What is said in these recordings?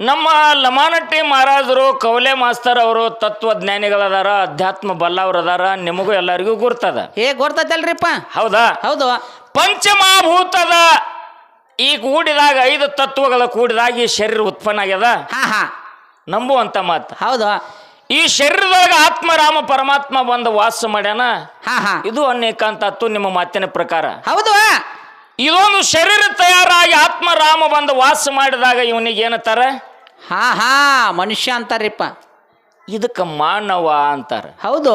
ನಮ್ಮ ಲಮಾನಟ್ಟಿ ಮಹಾರಾಜರು ಕವಲೆ ಮಾಸ್ತರ್ ಅವರು ತತ್ವಜ್ಞಾನಿಗಳದಾರ ಅಧ್ಯಾತ್ಮ ಬಲ್ಲವರದಾರ ನಿಮಗೂ ಎಲ್ಲರಿಗೂ ಗುರ್ತದ. ಏ ಗೊತ್ತೈತಲ್ರಿಪ್ಪ ಹೌದಾ? ಹೌದು. ಪಂಚಮಾಭೂತದ ಈ ಕೂಡಿದಾಗ ಐದು ತತ್ವಗಳ ಕೂಡಿದಾಗ ಈ ಶರೀರ ಉತ್ಪನ್ನ ಆಗ್ಯದ? ಹಾ ಹಾ. ನಂಬುವಂತ ಮಾತು. ಹೌದು. ಈ ಶರೀರದಾಗ ಆತ್ಮರಾಮ ಪರಮಾತ್ಮ ಬಂದು ವಾಸ ಮಾಡ್ಯಾನ? ಹಾ ಹಾ. ಇದು ಅನೇಕಾಂತ ತತ್ವ ನಿಮ್ಮ ಮಾತಿನ ಪ್ರಕಾರ. ಹೌದು. ಇದೊಂದು ಶರೀರ ತಯಾರಾಗಿ ಆತ್ಮರಾಮ ಬಂದು ವಾಸ ಮಾಡಿದಾಗ ಇವನಿಗೆ ಏನತ್ತಾರ ಹಾ ಹಾ ಮನುಷ್ಯ ಅಂತಾರ್ರಿಪ್ಪ ಇದಕ್ಕೆ ಮಾನವ ಅಂತಾರ. ಹೌದು.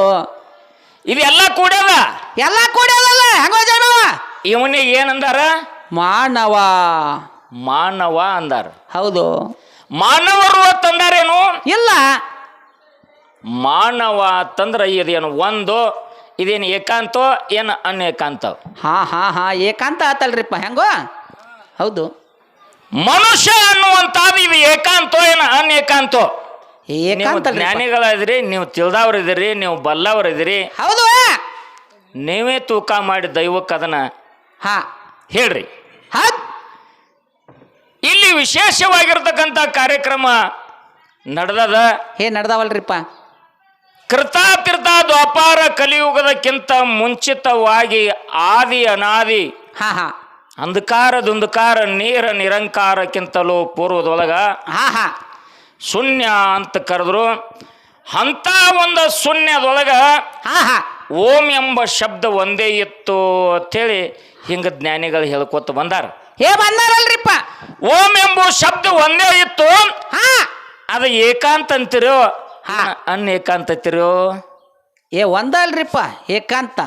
ಇದೆಲ್ಲ ಕೂಡ್ಯದ ಎಲ್ಲ ಕೂಡ್ಯದಲ್ಲ ಹೆಂಗೋ ಜನವ ಇವನಿಗೆ ಏನಂದಾರ? ಮಾನವ. ಮಾನವ ಅಂದಾರ. ಹೌದು. ಮಾನವರು ಅಂತಂದಾರೇನು ಇಲ್ಲ. ಮಾನವ ಅಂತಂದ್ರೆ ಇದೇನು ಒಂದು ಇದೇನು ಏಕಾಂತೋ ಏನು ಅನೇಕಾಂತ? ಹಾ ಹಾ ಹಾ ಏಕಾಂತ ಆತಲ್ರಿಪ್ಪ ಹೆಂಗೋ? ಹೌದು. ಮನುಷ್ಯ ಅನ್ನುವಂತಾದ ನೀವು ಏಕಾಂತೋ ಏನು ಅನೇಕಾಂತೋ ಏಕಾಂತ ಜ್ಞಾನಿಗಳಿದ್ರಿ ನೀವು ತಿಳಿದವ್ರು ಇದ್ದೀರಿ ನೀವು ಬಲ್ಲವ್ರು ಇದ್ದೀರಿ ಹೌದು. ನೀವೇ ತೂಕ ಮಾಡಿ ದೈವಕ್ಕೆ ಅದನ್ನ ಹಾ. ಹೇಳ್ರಿ. ಇಲ್ಲಿ ವಿಶೇಷವಾಗಿರ್ತಕ್ಕಂಥ ಕಾರ್ಯಕ್ರಮ ನಡೆದದ. ಏ ನಡ್ದಾವಲ್ರಿಪ್ಪ ಕೃತಾತಿರ್ತ ದ್ವಾಪಾರ ಕಲಿಯುಗದಕ್ಕಿಂತ ಮುಂಚಿತವಾಗಿ ಆದಿ ಅನಾದಿ ಹಾ ಹಾ. ಅಂಧಕಾರ ದುಂಧಕಾರ ನೀರ ನಿರಂಕಾರಕ್ಕಿಂತಲೂ ಪೂರ್ವದೊಳಗ ಹಾ ಹಾ ಶೂನ್ಯ ಅಂತ ಕರೆದ್ರು. ಅಂಥ ಒಂದು ಶೂನ್ಯದೊಳಗ ಹಾ ಹಾ ಓಂ ಎಂಬ ಶಬ್ದ ಒಂದೇ ಇತ್ತು ಅಂತೇಳಿ ಹಿಂಗ ಜ್ಞಾನಿಗಳು ಹೇಳ್ಕೊತ ಬಂದಾರ. ಏ ಬಂದಾರಲ್ರಿಪ್ಪ. ಓಂ ಎಂಬ ಶಬ್ದ ಒಂದೇ ಇತ್ತು. ಹಾ. ಅದು ಏಕಾಂತ ಅಂತಿರೋ? ಹಾ. ಅನ್ ಏಕಾಂತ ಅಂತಿರೋ? ಏ ಒಂದಲ್ರಿಪ್ಪ ಏಕಾಂತ.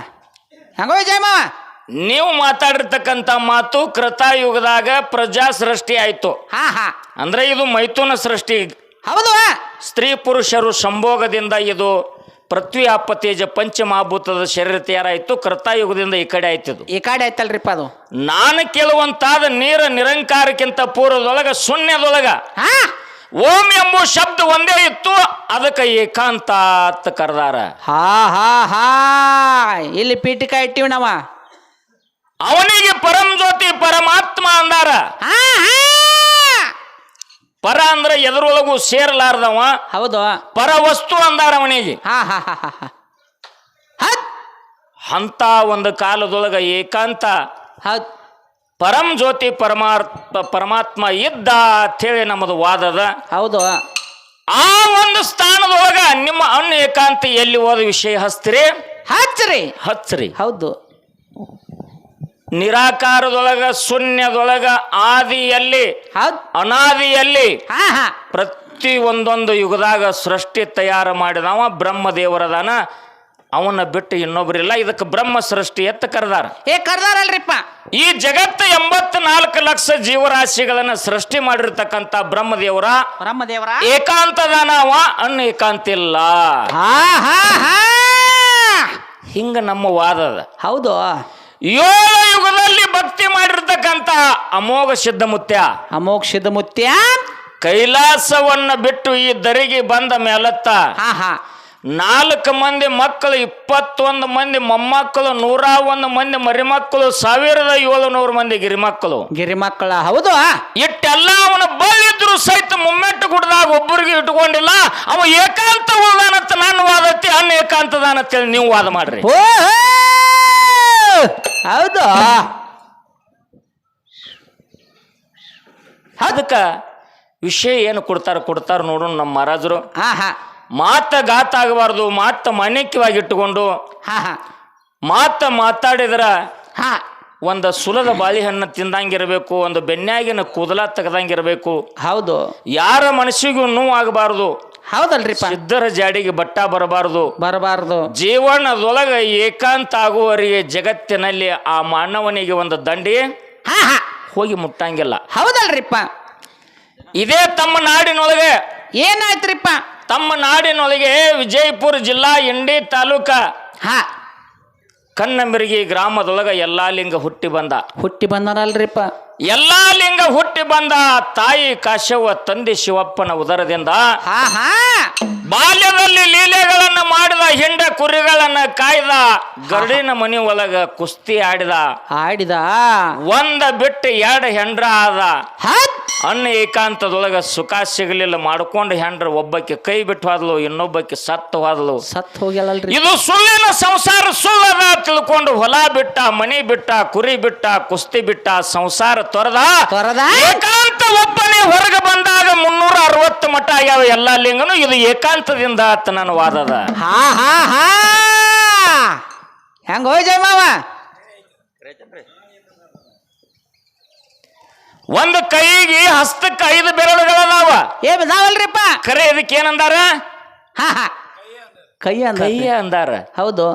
ಹಂಗೋ ಜಯಮಾವ? ನೀವು ಮಾತಾಡಿರ್ತಕ್ಕಂಥ ಮಾತು ಕೃತಾಯುಗದಾಗ ಪ್ರಜಾ ಸೃಷ್ಟಿ ಆಯ್ತು. ಹಾ ಹಾ. ಅಂದ್ರೆ ಇದು ಮೈಥುನ ಸೃಷ್ಟಿ. ಹೌದು. ಸ್ತ್ರೀ ಪುರುಷರು ಸಂಭೋಗದಿಂದ ಇದು ಪೃಥ್ವಿ ಅಪತೇಜ ಪಂಚಮಹಾಭೂತದ ಶರೀರ ತಯಾರಾಯಿತು ಕೃತಾಯುಗದಿಂದ ಈ ಕಡೆ ಆಯ್ತಿದು. ಈ ಕಡೆ ಆಯ್ತಲ್ರಿಪ್ಪ ಅದು. ನಾನು ಕೇಳುವಂತಾದ ನೀರ ನಿರಂಕಾರಕ್ಕಿಂತ ಪೂರ್ವದೊಳಗ ಶೂನ್ಯದೊಳಗ. ಹಾ. ಓಂ ಎಂಬ ಶಬ್ದ ಒಂದೇ ಇತ್ತು ಅದಕ್ಕೆ ಏಕಾಂತ ಅಂತ ಕರೆದಾರ. ಹಾ ಹಾ ಹಾ. ಇಲ್ಲಿ ಪೀಠಿಕ ಇಟ್ಟಿವಿ ನಾವ. ಅವನಿಗೆ ಪರಂ ಜ್ಯೋತಿ ಪರಮಾತ್ಮ ಅಂದಾರ. ಪರ ಅಂದ್ರೆ ಎದರೊಳಗೂ ಸೇರಲಾರ್ದವ. ಹೌದು. ಪರ ವಸ್ತು ಅಂದಾರ ಅವನಿಗೆ. ಅಂತ ಒಂದು ಕಾಲದೊಳಗ ಏಕಾಂತ. ಪರಂ ಜ್ಯೋತಿ ಪರಮಾತ್ಮ ಪರಮಾತ್ಮ ಇದ್ದ ಅಂತೇಳಿ ನಮ್ಮದು ವಾದದ. ಹೌದು. ಆ ಒಂದು ಸ್ಥಾನದೊಳಗ ನಿಮ್ಮ ಅಣ್ಣ ಏಕಾಂತ ಎಲ್ಲಿ ಹೋದ ವಿಷಯ ಹಸ್ತಿರಿ ಹಚ್ಚ್ರಿ. ಹಚ್ಚ್ರಿ. ಹೌದು. ನಿರಾಕಾರದೊಳಗ ಶೂನ್ಯದೊಳಗ ಆದಿಯಲ್ಲಿ ಅನಾದಿಯಲ್ಲಿ ಪ್ರತಿ ಒಂದೊಂದು ಯುಗದಾಗ ಸೃಷ್ಟಿ ತಯಾರು ಮಾಡಿದವ ಬ್ರಹ್ಮದೇವರದಾನ. ಅವನ ಬಿಟ್ಟು ಇನ್ನೊಬ್ರಿಲ್ಲ. ಇದಕ್ಕೆ ಬ್ರಹ್ಮ ಸೃಷ್ಟಿ ಎತ್ತ ಕರೆದಾರ. ಏ ಕರ್ದಾರಲ್ರಿಪ್ಪ. ಈ ಜಗತ್ತ ಎಂಬತ್ನಾಲ್ಕು ಲಕ್ಷ ಜೀವರಾಶಿಗಳನ್ನ ಸೃಷ್ಟಿ ಮಾಡಿರ್ತಕ್ಕಂಥ ಬ್ರಹ್ಮದೇವರ ಬ್ರಹ್ಮದೇವರ? ಏಕಾಂತದಾನವ ಅನ್ನ ಏಕಾಂತಿಲ್ಲ ಹಾ ಹಾ ಹಾ. ಹಿಂಗ ನಮ್ಮ ವಾದದ ಹೌದು. ಏಳು ಯುಗದಲ್ಲಿ ಭಕ್ತಿ ಮಾಡಿರ್ತಕ್ಕಂಥ ಅಮೋಘ ಸಿದ್ಧಮುತ್ಯ. ಅಮೋಘ ಸಿದ್ಧಮುತ್ಯ. ಕೈಲಾಸವನ್ನ ಬಿಟ್ಟು ಈ ದರಿಗೆ ಬಂದ ಮೇಲತ್ತ ಹಾ ಹಾ. ನಾಲ್ಕು ಮಂದಿ ಮಕ್ಕಳು ಇಪ್ಪತ್ತೊಂದು ಮಂದಿ ಮೊಮ್ಮಕ್ಕಳು ನೂರ ಒಂದು ಮಂದಿ ಮರಿಮಕ್ಕಳು ಸಾವಿರದ ಏಳುನೂರು ಮಂದಿ ಗಿರಿಮಕ್ಕಳು. ಗಿರಿಮಕ್ಕಳ ಹೌದು ಇಟ್ಟೆಲ್ಲ ಅವನ ಬಲ್ಲಿದ್ರು ಸಹಿತ ಮುಮ್ಮೆಟ್ಟು ಗುಡ್ದಾಗ ಒಬ್ಬರಿಗೆ ಇಟ್ಕೊಂಡಿಲ್ಲ ಅವ ಏಕಾಂತ ಹೋದಾನತ್ತ ನಾನು ವಾದತ್ತಿ ಅನ್ನ ಏಕಾಂತದಾನಂತೇಳಿ ನೀವು ವಾದ ಮಾಡ್ರಿ. ಹೌದು. ಅದಕ್ಕೆ ವಿಷಯ ಏನು ಕೊಡ್ತಾರ ಕೊಡ್ತಾರ ನೋಡೋಣ ನಮ್ಮ ಮಹಾರಾಜರು. ಹಾ ಹಾ. ಮಾತ ಗಾತ ಆಗಬಾರ್ದು ಮಾತ ಮಾನ್ಯಕ್ಯವಾಗಿ ಇಟ್ಟುಕೊಂಡು ಹಾ ಹಾ. ಮಾತ ಮಾತಾಡಿದ್ರ ಹಾ. ಒಂದು ಸುಲದ ಬಾಳೆಹಣ್ಣು ತಿಂದಂಗಿರಬೇಕು ಒಂದು ಬೆನ್ಯಾಗಿನ ಕೂದಲ ತೆಗ್ದಂಗಿರಬೇಕು. ಹೌದು. ಯಾರ ಮನಸ್ಸಿಗೂ ನೋವು ಆಗಬಾರ್ದು. ಹೌದಲ್ರಿಪ್ಪ. ಸಿದ್ಧರ ಜಾಡಿಗೆ ಬಟ್ಟ ಬರಬಾರದು. ಬರಬಾರದು. ಜೀವನದೊಳಗ ಏಕಾಂತ ಆಗುವವರಿಗೆ ಜಗತ್ತಿನಲ್ಲಿ ಆ ಮಾನವನಿಗೆ ಒಂದು ದಂಡಿ ಹಾ ಹಾ. ಹೋಗಿ ಮುಟ್ಟಂಗಿಲ್ಲ. ಹೌದಲ್ರಿಪ್ಪ. ಇದೇ ತಮ್ಮ ನಾಡಿನೊಳಗೆ. ಏನಾಯ್ತ್ರಿಪ್ಪ. ತಮ್ಮ ನಾಡಿನೊಳಗೆ ವಿಜಯಪುರ ಜಿಲ್ಲಾ ಇಂಡಿ ತಾಲೂಕ ಹಾ. ಕನ್ನಂಬರಿಗಿ ಗ್ರಾಮದೊಳಗ ಎಲ್ಲಾ ಲಿಂಗ ಹುಟ್ಟಿ ಬಂದ. ಹುಟ್ಟಿ ಬಂದನಲ್ರಿಪ್ಪ. ಎಲ್ಲಾ ಲಿಂಗ ಹುಟ್ಟಿ ಬಂದ ತಾಯಿ ಕಾಶವ ತಂದೆ ಶಿವಪ್ಪನ ಉದರದಿಂದ ಬಾಲ್ಯದಲ್ಲಿ ಲೀಲೆಗಳನ್ನು ಮಾಡಿದ ಹಿಂಡ ಕುರಿಗಳನ್ನ ಕಾಯ್ದ ಗರಡಿನ ಮನಿ ಒಳಗ ಕುಸ್ತಿ ಆಡಿದ. ಆಡಿದ. ಒಂದ ಬಿಟ್ಟು ಎರಡು ಹೆಂಡ್ರ ಆದ. ಅನ್ನ ಏಕಾಂತದೊಳಗ ಸುಖ ಸಿಗಲಿಲ್ಲ ಮಾಡ್ಕೊಂಡು ಹೆಂಡ್ರ ಒಬ್ಬಕ್ಕೆ ಕೈ ಬಿಟ್ಟು ಹೋದ್ಲು ಇನ್ನೊಬ್ಬಕ್ಕೆ ಸತ್ತು ಹೋದ್ಲು. ಸತ್ ಹೋಗ್ಯಲ್ರಿ ಇದು ಸುಳ್ಳಿನ ಸಂಸಾರ ಸುಳ್ಳದ ತಿಳ್ಕೊಂಡು ಹೊಲ ಬಿಟ್ಟ ಮನಿ ಬಿಟ್ಟ ಕುರಿ ಬಿಟ್ಟ ಕುಸ್ತಿ ಬಿಟ್ಟ ಸಂಸಾರ ತೊರೆದ? ತೊರದ? ಏಕಾಂತ ಒಬ್ಬನೇ ಹೊರಗೆ ಬಂದಾಗ ಮುನ್ನೂರ ಅರವತ್ತು ಮಠ ಆಗ್ಯಾವ ಎಲ್ಲಾ ಲಿಂಗನು ಇದು ಏಕಾಂತದಿಂದ ಆತ ನನ್ನ ವಾದದ ಹಾ ಹಾ ಹಾ. ಹೆಂಗ ಹೋಯ್ ಜಯ ಮಾವ? ಒಂದು ಕೈಗೆ ಹಸ್ತಕ್ಕೆ ಐದು ಬೆರಳುಗಳದಾವ. ಏ ಬಿದಾವಲ್ರಿಪ್ಪ ಖರೆ ಇದಕ್ಕೆ ಏನಂದಾರ? ಹಾ ಹಾ. ಕೈ ಅಂದ ಕೈ ಅಂದಾರ. ಹೌದು.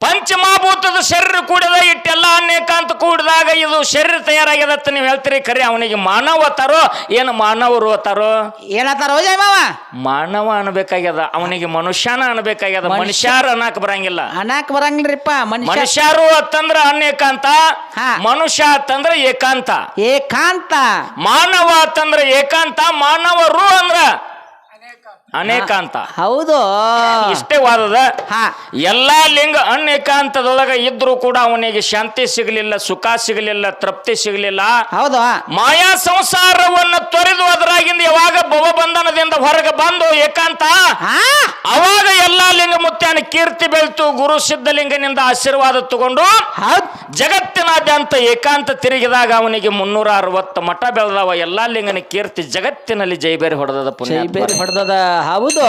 ಪಂಚಮಹಾಭೂತದ ಶರೀರ ಕೂಡದ ಇಟ್ಟೆಲ್ಲ ಅನೇಕಾಂತ ಕೂಡಿದಾಗ ಇದು ಶರೀರ ತಯಾರಾಗ್ಯದತ್ತ ನೀವು ಹೇಳ್ತೀರಿ ಖರೆ ಅವನಿಗೆ ಮಾನವ ತರೋ ಏನು ಮಾನವರು ತರೋ ಏನತ್ತಾರ ಜಯ ಮಾವ ಮಾನವ ಅನ್ಬೇಕಾಗ್ಯದ ಅವನಿಗೆ ಮನುಷ್ಯನ ಅನ್ಬೇಕಾಗ್ಯದ ಮನುಷ್ಯರು ಅನ್ನಕ್ ಬರಂಗಿಲ್ಲ. ಅನ್ನಕ್ ಬರಂಗಿಲ್ರಿಪ್ಪ ಮನುಷ್ಯ ಮನುಷ್ಯರು ಅಂತಂದ್ರ ಅನೇಕಾಂತ ಹಾ. ಮನುಷ್ಯ ಅಂತಂದ್ರ ಏಕಾಂತ. ಏಕಾಂತ. ಮಾನವ ಅಂತಂದ್ರ ಏಕಾಂತ ಮಾನವರು ಅಂದ್ರ ಅನೇಕಾಂತ. ಹೌದು. ಇಷ್ಟೇ ವಾದದ ಹಾ. ಎಲ್ಲಾ ಲಿಂಗ ಅನೇಕಾಂತದೊಳಗ ಇದ್ರೂ ಕೂಡ ಅವನಿಗೆ ಶಾಂತಿ ಸಿಗಲಿಲ್ಲ ಸುಖ ಸಿಗಲಿಲ್ಲ ತೃಪ್ತಿ ಸಿಗಲಿಲ್ಲ. ಹೌದು ಮಾಯಾ ಸಂಸಾರವನ್ನು ತೊರೆದು ಅದರಾಗಿಂದ ಯಾವಾಗ ಭವಬಂಧನದಿಂದ ಹೊರಗೆ ಬಂದು ಏಕಾಂತ? ಹಾ. ಅವಾಗ ಎಲ್ಲಾ ಲಿಂಗ ಮುತ್ಯಾನ ಕೀರ್ತಿ ಬೆಳ್ತು ಗುರು ಸಿದ್ಧಲಿಂಗನಿಂದ ಆಶೀರ್ವಾದ ತಗೊಂಡು ಜಗತ್ತಿನಾದ್ಯಂತ ಏಕಾಂತ ತಿರುಗಿದಾಗ ಅವನಿಗೆ ಮುನ್ನೂರ ಅರವತ್ತು ಮಠ ಬೆಳೆದವ. ಎಲ್ಲಾ ಲಿಂಗನ ಕೀರ್ತಿ ಜಗತ್ತಿನಲ್ಲಿ ಜೈಬೇರಿ ಹೊಡೆದದ ಪುಣ್ಯ ಬೇರಿ ಹೊಡೆದದ. ಹೌದು.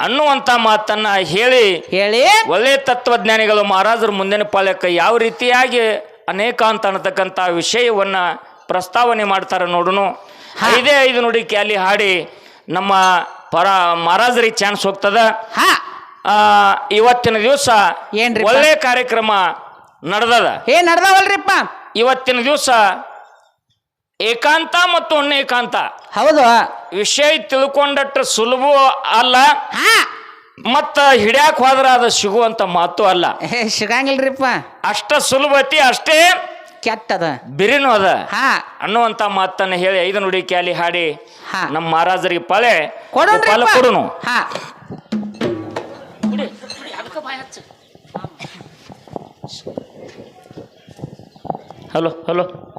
ಅನ್ನುವಂತ ಮಾತನ್ನ ಹೇಳಿ ಹೇಳಿ. ಒಳ್ಳೆ ತತ್ವಜ್ಞಾನಿಗಳು ಮಹಾರಾಜರು ಮುಂದಿನ ಪಾಳ್ಯಕ್ಕೆ ಯಾವ ರೀತಿಯಾಗಿ ಅನೇಕ ಅಂತ ಅನ್ನತಕ್ಕಂಥ ವಿಷಯವನ್ನ ಪ್ರಸ್ತಾವನೆ ಮಾಡ್ತಾರೆ ನೋಡುನು. ಐದೇ ಐದು ನುಡಿ ಕ್ಯಾಲಿ ಹಾಡಿ ನಮ್ಮ ಪರ ಮಹಾರಾಜರಿಗೆ ಚಾನ್ಸ್ ಹೋಗ್ತದ. ಹಾ. ಆ, ಇವತ್ತಿನ ದಿವಸ? ಒಳ್ಳೆ ಕಾರ್ಯಕ್ರಮ ನಡೆದದ. ಏ ನಡ್ದಾವಲ್ರಿಪ್ಪ? ಇವತ್ತಿನ ದಿವಸ ಏಕಾಂತ ಮತ್ತು ಅನೇಕಾಂತ. ಹೌದು. ವಿಷಯ ತಿಳ್ಕೊಂಡಟ್ಟು ಸುಲಭ ಅಲ್ಲ. ಹಾ. ಮತ್ತ ಹಿಡ್ಯಾಕ್ ಹೋದ್ರ ಅದು ಸಿಗುವಂತ ಮಾತು ಅಲ್ಲ. ಏ ಸಿಗಂಗಿಲ್ರಿಪ್ಪ. ಅಷ್ಟ ಸುಲಭತಿ ಅಷ್ಟೇ ಕೆಟ್ಟದ. ಬಿರಿನೂ ಅದ. ಹಾ. ಅನ್ನುವಂತ ಮಾತನ್ನ ಹೇಳಿ ಐದು ನುಡಿ ಕ್ಯಾಲಿ ಹಾಡಿ. ಹಾ. ನಮ್ಮ ಮಹಾರಾಜರಿಗೆ ಪಳೆ. ಕೊಡೋಣ್ರಿಪ್ಪ. ಪಾಲ ಕೊಡುನು. ಹಾ. Hello hello.